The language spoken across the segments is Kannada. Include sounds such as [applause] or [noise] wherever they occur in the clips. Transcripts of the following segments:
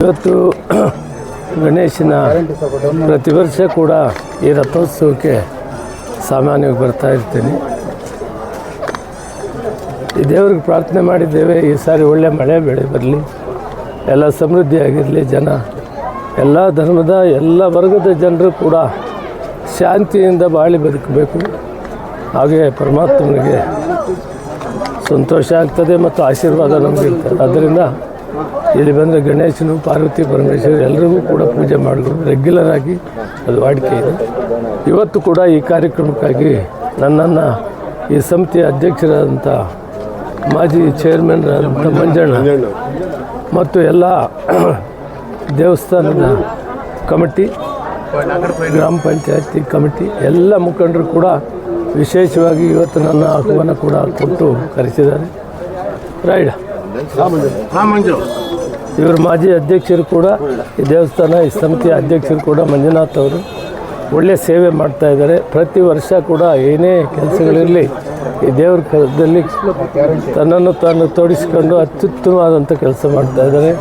ಇವತ್ತು ಗಣೇಶನ ಪ್ರತಿ ವರ್ಷ ಕೂಡ ಈ ರಥೋತ್ಸವಕ್ಕೆ ಸಾಮಾನ್ಯವಾಗಿ ಬರ್ತಾ ಇರ್ತೀನಿ. ಈ ದೇವ್ರಿಗೆ ಪ್ರಾರ್ಥನೆ ಮಾಡಿದ್ದೇವೆ, ಈ ಸಾರಿ ಒಳ್ಳೆ ಮಳೆ ಬೆಳೆ ಬರಲಿ, ಎಲ್ಲ ಸಮೃದ್ಧಿಯಾಗಿರಲಿ ಜನ, ಎಲ್ಲ ಧರ್ಮದ ಎಲ್ಲ ವರ್ಗದ ಜನರು ಕೂಡ ಶಾಂತಿಯಿಂದ ಬಾಳಿ ಬದುಕಬೇಕು. ಹಾಗೆ ಪರಮಾತ್ಮನಿಗೆ ಸಂತೋಷ ಆಗ್ತದೆ ಮತ್ತು ಆಶೀರ್ವಾದ ನಮಗೆ ಅದರಿಂದ ಇಲ್ಲಿ ಬಂದರೆ ಗಣೇಶನು, ಪಾರ್ವತಿ, ಪರಮೇಶ್ವರ ಎಲ್ಲರಿಗೂ ಕೂಡ ಪೂಜೆ ಮಾಡಿದ್ರು. ರೆಗ್ಯುಲರ್ ಆಗಿ ಅದು ವಾಡಿಕೆ ಇದೆ. ಇವತ್ತು ಕೂಡ ಈ ಕಾರ್ಯಕ್ರಮಕ್ಕಾಗಿ ನನ್ನನ್ನು ಈ ಸಮಿತಿಯ ಅಧ್ಯಕ್ಷರಾದಂಥ ಮಾಜಿ ಚೇರ್ಮನ್ ಮಂಜಣ್ಣ ಮತ್ತು ಎಲ್ಲ [clears throat] ದೇವಸ್ಥಾನದ ಕಮಿಟಿ, ಗ್ರಾಮ ಪಂಚಾಯತಿ ಕಮಿಟಿ, ಎಲ್ಲ ಮುಖಂಡರು ಕೂಡ ವಿಶೇಷವಾಗಿ ಇವತ್ತು ನನ್ನ ಆಹ್ವಾನ ಕೂಡ ಕೊಟ್ಟು ಕರೆಸಿದ್ದಾರೆ. ರೈಡ್. ಇವರು ಮಾಜಿ ಅಧ್ಯಕ್ಷರು ಕೂಡ ಈ ದೇವಸ್ಥಾನ, ಈ ಸಮಿತಿಯ ಅಧ್ಯಕ್ಷರು ಕೂಡ ಮಂಜುನಾಥ್ ಅವರು ಒಳ್ಳೆಯ ಸೇವೆ ಮಾಡ್ತಾ ಇದ್ದಾರೆ. ಪ್ರತಿ ವರ್ಷ ಕೂಡ ಏನೇ ಕೆಲಸಗಳಿರಲಿ ಈ ದೇವ್ರ ಕೆಲಸದಲ್ಲಿ ತನ್ನನ್ನು ತಾನು ತೋಡಿಸಿಕೊಂಡು ಅತ್ಯುತ್ತಮವಾದಂಥ ಕೆಲಸ ಮಾಡ್ತಾ ಇದ್ದಾರೆ.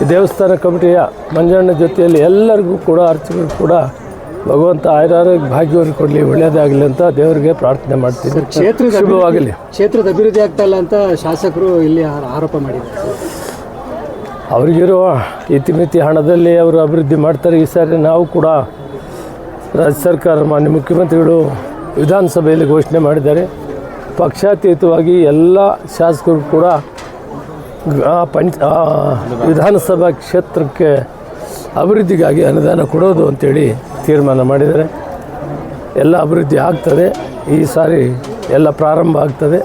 ಈ ದೇವಸ್ಥಾನ ಕಮಿಟಿಯ ಮಂಜಣ್ಣ ಜೊತೆಯಲ್ಲಿ ಎಲ್ಲರಿಗೂ ಕೂಡ ಅರ್ಚಕರು ಕೂಡ ಭಗವಂತ ಆಯುರಾರೋಗ್ಯ ಭಾಗ್ಯವನ್ನು ಕೊಡಲಿ ಒಳ್ಳೆಯದಾಗಲಿ ಅಂತ ದೇವರಿಗೆ ಪ್ರಾರ್ಥನೆ ಮಾಡ್ತೀವಿ ಕ್ಷೇತ್ರದ ಶುಭವಾಗಲಿ. ಕ್ಷೇತ್ರದ ಅಭಿವೃದ್ಧಿ ಆಗ್ತಾ ಇಲ್ಲ ಅಂತ ಶಾಸಕರು ಇಲ್ಲಿ ಆರೋಪ ಮಾಡಿದ್ದಾರೆ. ಅವರಿಗಿರುವ ಇತಿಮಿತಿ ಹಣದಲ್ಲಿ ಅವರು ಅಭಿವೃದ್ಧಿ ಮಾಡ್ತಾರೆ. ಈ ಸಾರಿ ನಾವು ಕೂಡ ರಾಜ್ಯ ಸರ್ಕಾರ ಮಾನ್ಯ ಮುಖ್ಯಮಂತ್ರಿಗಳು ವಿಧಾನಸಭೆಯಲ್ಲಿ ಘೋಷಣೆ ಮಾಡಿದ್ದಾರೆ. ಪಕ್ಷಾತೀತವಾಗಿ ಎಲ್ಲ ಶಾಸಕರು ಕೂಡ ಪಂಚ ವಿಧಾನಸಭಾ ಕ್ಷೇತ್ರಕ್ಕೆ ಅಭಿವೃದ್ಧಿಗಾಗಿ ಅನುದಾನ ಕೊಡೋದು ಅಂತೇಳಿ ತೀರ್ಮಾನ ಮಾಡಿದರೆ ಎಲ್ಲ ಅಭಿವೃದ್ಧಿ ಆಗ್ತದೆ. ಈ ಸಾರಿ ಎಲ್ಲ ಪ್ರಾರಂಭ ಆಗ್ತದೆ.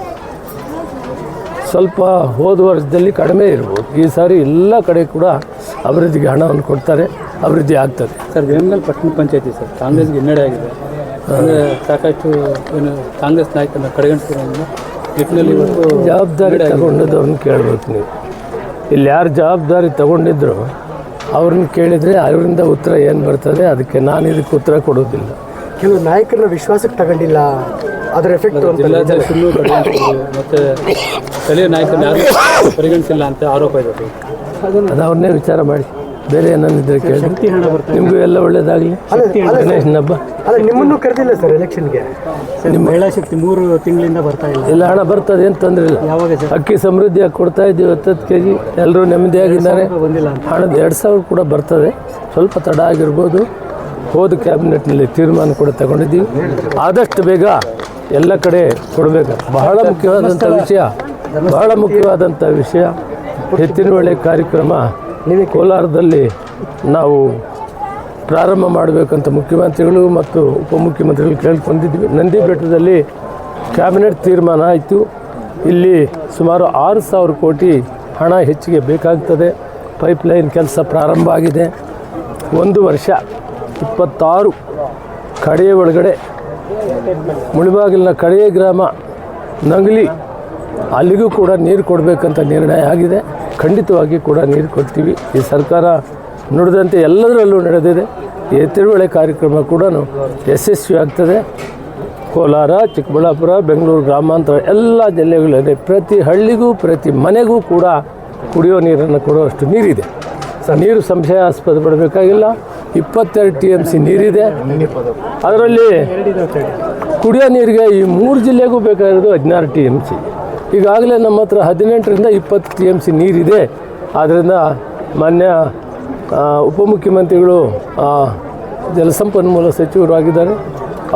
ಸ್ವಲ್ಪ ಹೋದ ವರ್ಷದಲ್ಲಿ ಕಡಿಮೆ ಇರ್ಬೋದು. ಈ ಸಾರಿ ಎಲ್ಲ ಕಡೆ ಕೂಡ ಅಭಿವೃದ್ಧಿಗೆ ಹಣವನ್ನು ಕೊಡ್ತಾರೆ. ಅಭಿವೃದ್ಧಿ ಆಗ್ತದೆ. ಸರ್ ವೇಮಗಲ್ ಪಟ್ಟಣ ಪಂಚಾಯತಿ ಸರ್ ಕಾಂಗ್ರೆಸ್ಗೆ ಹಿನ್ನಡೆ ಆಗಿದೆ. ಅಂದರೆ ಸಾಕಷ್ಟು ಏನು ಕಾಂಗ್ರೆಸ್ ನಾಯಕನ ಕಡೆಗಣಿಸಿರೋದ್ರಿಂದ ನಿಟ್ಟಿನಲ್ಲಿ ಇವತ್ತು ಜವಾಬ್ದಾರಿ ತಗೊಂಡಿದ್ದವ್ರನ್ನ ಕೇಳಬೇಕು ನೀವು. ಇಲ್ಲಿ ಯಾರು ಜವಾಬ್ದಾರಿ ತಗೊಂಡಿದ್ರು ಅವ್ರನ್ನ ಕೇಳಿದರೆ ಅವರಿಂದ ಉತ್ತರ ಏನು ಬರ್ತದೆ ಅದಕ್ಕೆ ನಾನು ಇದಕ್ಕೆ ಉತ್ತರ ಕೊಡೋದಿಲ್ಲ ಕೆಲವು ನಾಯಕರನ್ನ ವಿಶ್ವಾಸಕ್ಕೆ ತಗೊಂಡಿಲ್ಲ ಅದರ ಎಫೆಕ್ಟ್ ಜಿಲ್ಲಾಧ್ಯಕ್ಷರನ್ನು ಮತ್ತು ಸ್ಥಳೀಯ ನಾಯಕರನ್ನ ಯಾರು ಪರಿಗಣಿಸಿಲ್ಲ ಅಂತ ಆರೋಪ ಇದೆ. ಸರ್. ಅದು ಅವ್ರನ್ನೇ ವಿಚಾರ ಮಾಡಿ. ಬೇರೆ ಏನಾನಿದ್ರೆ ಕೇಳಿ ಹಣ ನಿಮಗೂ ಎಲ್ಲ ಒಳ್ಳೇದಾಗಲಿ. ಗಣೇಶನ ಹಬ್ಬ ಅಲ್ಲ ನಿಮ್ಮನ್ನು ಕರೆದಿಲ್ಲ ಸರ್ ಎಲೆಕ್ಷನ್ಗೆ ನಿಮ್ಮ ಮಹಿಳಾ ಶಕ್ತಿ ಮೂರು ತಿಂಗಳಿಂದ ಬರ್ತಾ ಇಲ್ಲ. ಎಲ್ಲ ಹಣ ಬರ್ತದೆ ಏನು ತೊಂದರೆ ಇಲ್ಲ. ಯಾವಾಗ ಸರ್? ಅಕ್ಕಿ ಸಮೃದ್ಧಿಯಾಗಿ ಕೊಡ್ತಾ ಇದ್ದೀವಿ ಹತ್ತತ್ತು ಕೆ ಜಿ ಎಲ್ಲರೂ ನೆಮ್ಮದಿಯಾಗಿದ್ದಾರೆ ಬಂದಿಲ್ಲ ಹಣದ ಎರಡು ಸಾವಿರ ಕೂಡ ಬರ್ತದೆ. ಸ್ವಲ್ಪ ತಡ ಆಗಿರ್ಬೋದು. ಹೋದ ಕ್ಯಾಬಿನೆಟ್ನಲ್ಲಿ ತೀರ್ಮಾನ ಕೂಡ ತಗೊಂಡಿದ್ದೀವಿ. ಆದಷ್ಟು ಬೇಗ ಎಲ್ಲ ಕಡೆ ಕೊಡಬೇಕು. ಬಹಳ ಮುಖ್ಯವಾದಂಥ ವಿಷಯ. ಬಹಳ ಮುಖ್ಯವಾದಂಥ ವಿಷಯ. ಹೆಚ್ಚಿನ ಒಳ್ಳೆ ಕಾರ್ಯಕ್ರಮ ಕೋಲಾರದಲ್ಲಿ ನಾವು ಪ್ರಾರಂಭ ಮಾಡಬೇಕಂತ ಮುಖ್ಯಮಂತ್ರಿಗಳು ಮತ್ತು ಉಪಮುಖ್ಯಮಂತ್ರಿಗಳು ಕೇಳ್ಕೊಂಡಿದ್ವಿ. ನಂದಿ ಬೆಟ್ಟದಲ್ಲಿ ಕ್ಯಾಬಿನೆಟ್ ತೀರ್ಮಾನ ಆಯಿತು. ಇಲ್ಲಿ ಸುಮಾರು ಆರು ಸಾವಿರ ಕೋಟಿ ಹಣ ಹೆಚ್ಚಿಗೆ ಬೇಕಾಗ್ತದೆ. ಪೈಪ್ಲೈನ್ ಕೆಲಸ ಪ್ರಾರಂಭ ಆಗಿದೆ. ಒಂದು ವರ್ಷ ಇಪ್ಪತ್ತಾರು ಕಡೆಯ ಒಳಗಡೆ ಮುಳಿಬಾಗಿಲಿನ ಕಡೆಯ ಗ್ರಾಮ ನಂಗ್ಲಿ ಅಲ್ಲಿಗೂ ಕೂಡ ನೀರು ಕೊಡಬೇಕಂತ ನಿರ್ಣಯ ಆಗಿದೆ. ಖಂಡಿತವಾಗಿ ಕೂಡ ನೀರು ಕೊಡ್ತೀವಿ. ಈ ಸರ್ಕಾರ ನುಡಿದಂತೆ ಎಲ್ಲದರಲ್ಲೂ ನಡೆದಿದೆ. ಈ ತಿರುವಳೆ ಕಾರ್ಯಕ್ರಮ ಕೂಡ ಯಶಸ್ವಿ ಆಗ್ತದೆ. ಕೋಲಾರ, ಚಿಕ್ಕಬಳ್ಳಾಪುರ, ಬೆಂಗಳೂರು ಗ್ರಾಮಾಂತರ ಎಲ್ಲ ಜಿಲ್ಲೆಗಳಲ್ಲಿ ಪ್ರತಿ ಹಳ್ಳಿಗೂ, ಪ್ರತಿ ಮನೆಗೂ ಕೂಡ ಕುಡಿಯೋ ನೀರನ್ನು ಕೊಡುವಷ್ಟು ನೀರಿದೆ. ಸೊ ನೀರು ಸಂಶಯಾಸ್ಪದ ಪಡಬೇಕಾಗಿಲ್ಲ. ಇಪ್ಪತ್ತೆರಡು ಟಿ ಎಂ ಸಿ ನೀರಿದೆ. ಅದರಲ್ಲಿ ಕುಡಿಯೋ ನೀರಿಗೆ ಈ ಮೂರು ಜಿಲ್ಲೆಗೂ ಬೇಕಾಗಿರೋದು ಹದಿನಾರು ಟಿ ಎಂ ಸಿ. ಈಗಾಗಲೇ ನಮ್ಮ ಹತ್ರ ಹದಿನೆಂಟರಿಂದ ಇಪ್ಪತ್ತು ಟಿ ಎಂ ಸಿ ನೀರಿದೆ. ಆದ್ದರಿಂದ ಮಾನ್ಯ ಉಪಮುಖ್ಯಮಂತ್ರಿಗಳು ಜಲಸಂಪನ್ಮೂಲ ಸಚಿವರು ಆಗಿದ್ದಾರೆ.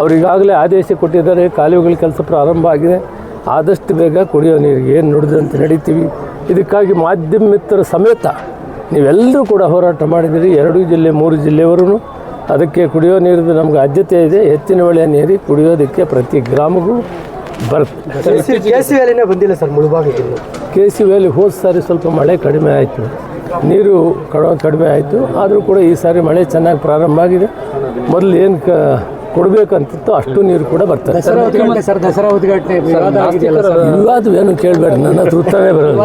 ಅವರಿಗಾಗಲೇ ಆದೇಶ ಕೊಟ್ಟಿದ್ದಾರೆ. ಕಾಲುವೆಗಳ ಕೆಲಸ ಪ್ರಾರಂಭ ಆಗಿದೆ. ಆದಷ್ಟು ಬೇಗ ಕುಡಿಯೋ ನೀರಿಗೆ ಏನು ನುಡಿದಂತೆ ನಡೀತೀವಿ. ಇದಕ್ಕಾಗಿ ಮಾಧ್ಯಮ ಮಿತ್ರ ಸಮೇತ ನೀವೆಲ್ಲರೂ ಕೂಡ ಹೋರಾಟ ಮಾಡಿದ್ದೀರಿ ಎರಡು ಜಿಲ್ಲೆ, ಮೂರು ಜಿಲ್ಲೆವರೆಗೂ. ಅದಕ್ಕೆ ಕುಡಿಯೋ ನೀರಿದ್ದು ನಮ್ಗೆ ಆದ್ಯತೆ ಇದೆ. ಹೆಚ್ಚಿನ ಒಳ್ಳೆಯ ನೀರು ಕುಡಿಯೋದಕ್ಕೆ ಪ್ರತಿ ಗ್ರಾಮಗೂ ಬರುತ್ತೆ. ಕೆ ಸಿ ವ್ಯಾಲಿನೇ ಬಂದಿಲ್ಲ sir Mulbagal K C valley ಹೋದ ಸಾರಿ ಸ್ವಲ್ಪ ಮಳೆ ಕಡಿಮೆ ಆಯಿತು. ನೀರು ಕಡ ಕಡಿಮೆ ಆಯಿತು. ಆದರೂ ಕೂಡ ಈ ಸಾರಿ ಮಳೆ ಚೆನ್ನಾಗಿ ಪ್ರಾರಂಭ ಆಗಿದೆ. ಮೊದಲು ಏನು ಕ ಕೊಡಬೇಕಂತಿತ್ತು ಅಷ್ಟು ನೀರು ಕೂಡ ಬರ್ತದೆ. ವಿವಾದವೇನು ಕೇಳಬೇಡಿ ನನ್ನ ಹತ್ರ ಉತ್ತರನೇ ಬರಲ್ಲ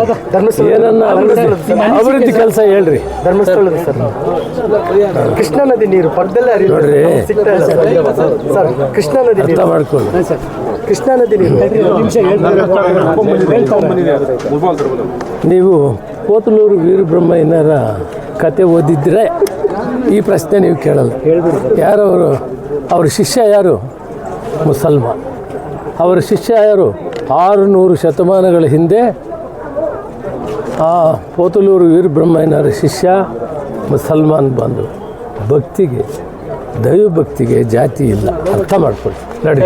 ಏನನ್ನ ಅಭಿವೃದ್ಧಿ ಅಭಿವೃದ್ಧಿ ಕೆಲಸ ಹೇಳ್ರಿ. ಧರ್ಮಸ್ಥಳದ ಸರ್. ಕೃಷ್ಣಾ ನದಿ ನೀರು ಪಕ್ಕದಲ್ಲೇ. ನೋಡ್ರಿ. ಸರ್. ಕೃಷ್ಣ ನದಿ ಅರ್ಥ ಸರ್ ಕೃಷ್ಣಾ ನದಿ ನೀರು. ನೀವು ಕೋತಲೂರು ಏನಾರ ಕತೆ ಓದಿದ್ರೆ ಈ ಪ್ರಶ್ನೆ ನೀವು ಕೇಳಲ್ಲ. ಯಾರವರು? ಅವ್ರ ಶಿಷ್ಯ ಯಾರು? ಮುಸಲ್ಮಾನ್. ಅವರ ಶಿಷ್ಯ ಯಾರು? ಆರುನೂರು ಶತಮಾನಗಳ ಹಿಂದೆ ಆ ಪೋತಲೂರು ವೀರಬ್ರಹ್ಮಯ್ಯನವರ ಶಿಷ್ಯ ಮುಸಲ್ಮಾನ್ ಬಂದು. ಭಕ್ತಿಗೆ ದೈವಭಕ್ತಿಗೆ ಜಾತಿ ಇಲ್ಲ. ಅರ್ಥ ಮಾಡ್ಕೊಳ್ಳಿ. ನೋಡಿ.